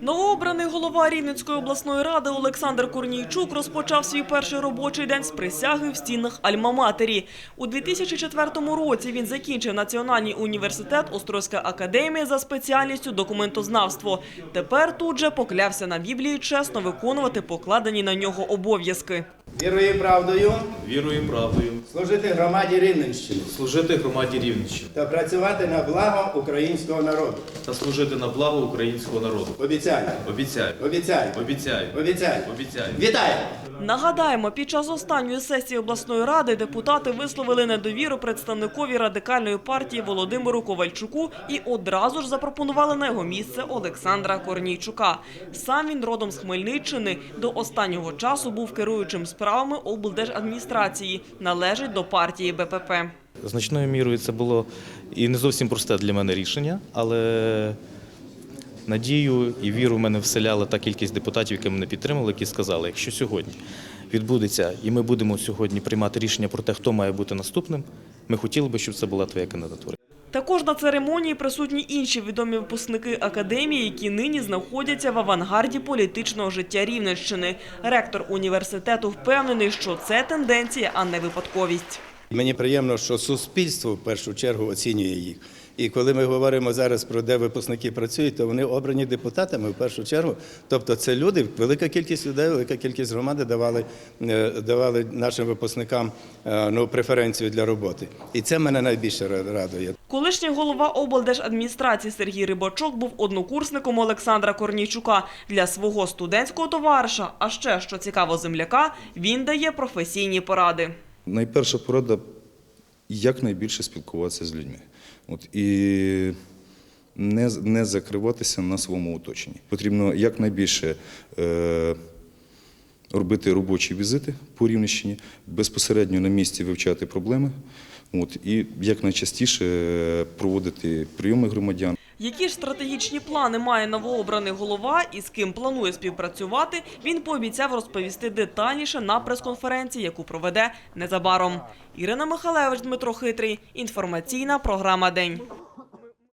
Новообраний голова Рівненської обласної ради Олександр Корнійчук розпочав свій перший робочий день з присяги в стінах Альма-Матері. У 2004 році він закінчив Національний університет Острозька академія за спеціальністю документознавство. Тепер тут же поклявся на Біблії чесно виконувати покладені на нього обов'язки. Вірою і правдою Вірою і правдою служити громаді Рівненщини служити громаді Рівненщини та працювати на благо українського народу. та служити на благо українського народу. Обіцяю. Обіцяю. Обіцяю. Обіцяю. Обіцяю. Обіцяю. Вітаю! Нагадаємо, під час останньої сесії обласної ради депутати висловили недовіру представникові радикальної партії Володимиру Ковальчуку і одразу ж запропонували на його місце Олександра Корнійчука. Сам він родом з Хмельниччини. До останнього часу був керуючим справами облдержадміністрації. Належить до партії БПП. Значною мірою це було і не зовсім просте для мене рішення, але надію і віру в мене вселяла та кількість депутатів, які мене підтримали, які сказали, якщо сьогодні відбудеться, і ми будемо сьогодні приймати рішення про те, хто має бути наступним, ми хотіли би, щоб це була твоя кандидатура. Також на церемонії присутні інші відомі випускники академії, які нині знаходяться в авангарді політичного життя Рівненщини. Ректор університету впевнений, що це тенденція, а не випадковість. Мені приємно, що суспільство в першу чергу оцінює їх. І коли ми говоримо зараз про де випускники працюють, то вони обрані депутатами в першу чергу. Тобто це люди, велика кількість людей, велика кількість громади давали, е, давали нашим випускникам е, ну, преференцію для роботи. І це мене найбільше радує. Колишній голова облдержадміністрації Сергій Рибачок був однокурсником Олександра Корнійчука. Для свого студентського товариша, а ще, що цікаво земляка, він дає професійні поради. Найперша порада якнайбільше спілкуватися з людьми. От, і не, не закриватися на своєму оточенні. Потрібно якнайбільше е, робити робочі візити по Рівненщині, безпосередньо на місці вивчати проблеми. От, і якнайчастіше е, проводити прийоми громадян. Які ж стратегічні плани має новообраний голова і з ким планує співпрацювати, він пообіцяв розповісти детальніше на прес-конференції, яку проведе незабаром. Ірина Михалевич, Дмитро Хитрий. Інформаційна програма День.